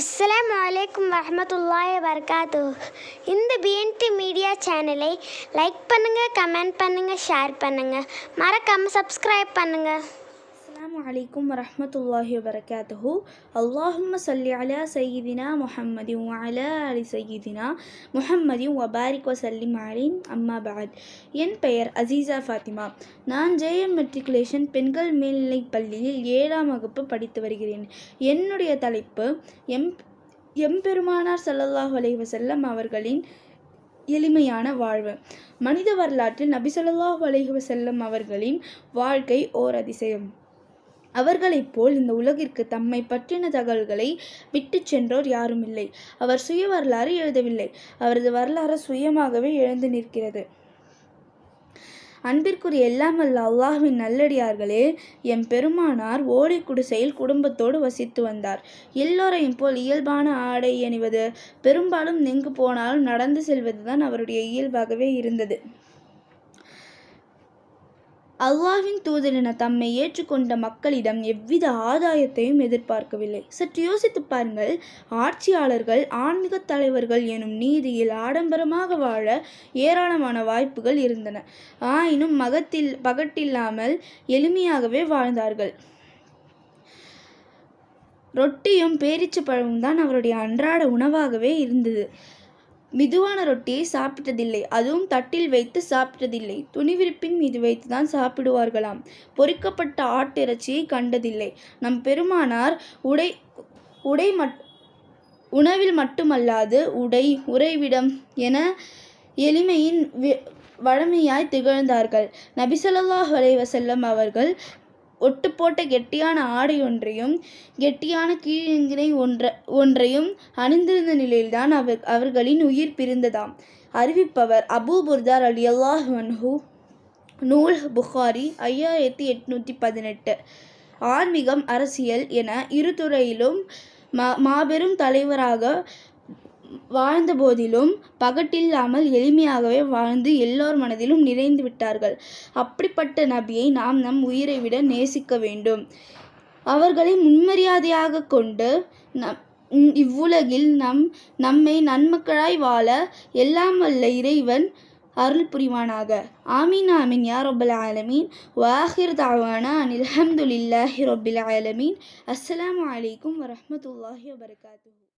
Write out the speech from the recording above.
அஸ்லாம் வலைக்கம் வரமத்துல்லாய் வரகாத்து இந்த பிஎன்டி மீடியா சேனலை லைக் பண்ணுங்கள் கமெண்ட் பண்ணுங்கள் ஷேர் பண்ணுங்கள் மறக்காமல் சப்ஸ்கிரைப் பண்ணுங்கள் அஸ்ஸலாமு அலைக்கும் வரஹ்மத்துல்லாஹி வபரகாத்துஹு. அல்லாஹும்ம சல்லி அலா சையீதினா முஹம்மதி வஅலா அலி சையீதினா முஹம்மதி வபாரிக் வசல்லிம் அலின் அம்மா பகத் என் பெயர் அசீசா ஃபாத்திமா. நான் ஜேஎம் மெட்ரிகுலேஷன் பெண்கள் மேல்நிலைப் பள்ளியில் ஏழாம் வகுப்பு படித்து வருகிறேன். என்னுடைய தலைப்பு எம் எம்பெருமானார் சல்லல்லாஹ் அலைஹி வஸல்லம் அவர்களின் எளிமையான வாழ்வு. மனித வரலாற்றில் நபிசல்லாஹ் ஸல்லல்லாஹு அலைஹி அவர்களின் வாழ்க்கை ஓர் அதிசயம். அவர்களைப் போல் இந்த உலகிற்கு தம்மை பற்றின தகவல்களை விட்டுச் சென்றோர் யாரும் இல்லை அவர் சுய வரலாறு எழுதவில்லை. அவரது வரலாறு சுயமாகவே எழுந்து நிற்கிறது. அன்பிற்குரிய எல்லாமல்ல வல்ல அல்லாஹ்வின் நல்லடியார்களே எம் பெருமானார் ஓடி குடிசையில் குடும்பத்தோடு வசித்து வந்தார். எல்லோரையும் போல் இயல்பான ஆடை அணிவது பெரும்பாலும் எங்கு போனாலும் நடந்து செல்வதுதான் அவருடைய இயல்பாகவே இருந்தது. அல்லாஹ்வின் தூதரென தம்மை ஏற்றுக்கொண்ட மக்களிடம் எவ்வித ஆதாயத்தையும் எதிர்பார்க்கவில்லை. சற்று யோசித்து பாருங்கள் ஆட்சியாளர்கள் ஆன்மீக தலைவர்கள் எனும் நீதியில் ஆடம்பரமாக வாழ ஏராளமான வாய்ப்புகள் இருந்தன. ஆயினும் மகத்தில் பகட்டில்லாமல் எளிமையாகவே வாழ்ந்தார்கள். ரொட்டியும் பேரிச்சு பழமும் தான் அவருடைய அன்றாட உணவாகவே இருந்தது. மிதுவான ரொட்டியை சாப்பிட்டதில்லை. அதுவும் தட்டில் வைத்து சாப்பிட்டதில்லை. துணிவிருப்பின் மீது வைத்து தான் சாப்பிடுவார்களாம். பொறிக்கப்பட்ட ஆட்டிறைச்சியை கண்டதில்லை. நம் பெருமானார் உடை உடை மட் உணவில் மட்டுமல்லாது உடை உறைவிடம் என எளிமையின் வழமையாய் திகழ்ந்தார்கள். நபிசல்லாஹ் அலைவசல்லம் அவர்கள் ஒட்டு போட்ட கெட்டியான ஆடை ஒன்றையும் கெட்டியான கீழிங்கினை ஒன்ற ஒன்றையும் அணிந்திருந்த நிலையில்தான் அவர் அவர்களின் உயிர் பிரிந்ததாம். அறிவிப்பவர் அபூ புர்தார் அலி அல்லாஹு நூல் புகாரி ஐயாயிரத்தி எட்நூற்றி பதினெட்டு. ஆன்மீகம் அரசியல் என இரு துறையிலும் மா மாபெரும் தலைவராக வாழ்ந்த போதிலும் பகட்டில்லாமல் எளிமையாகவே வாழ்ந்து எல்லோர் மனதிலும் நிறைந்து விட்டார்கள். அப்படிப்பட்ட நபியை நாம் நம் உயிரை விட நேசிக்க வேண்டும். அவர்களை முன்மரியாதையாக கொண்டு நம் இவ்வுலகில் நம் நம்மை நன்மக்களாய் வாழ எல்லாம் வல்ல இறைவன் அருள் புரிவானாக. ஆமீன் ஆமீன் யா ரொபல் ஆலமீன். வாஹிர் தாவானா அனில் அஹமதுல்லாஹி ரொபில் ஆலமீன். அஸ்லாம் அலைக்கும் வரமத்துல்லாஹி வபர்காத்து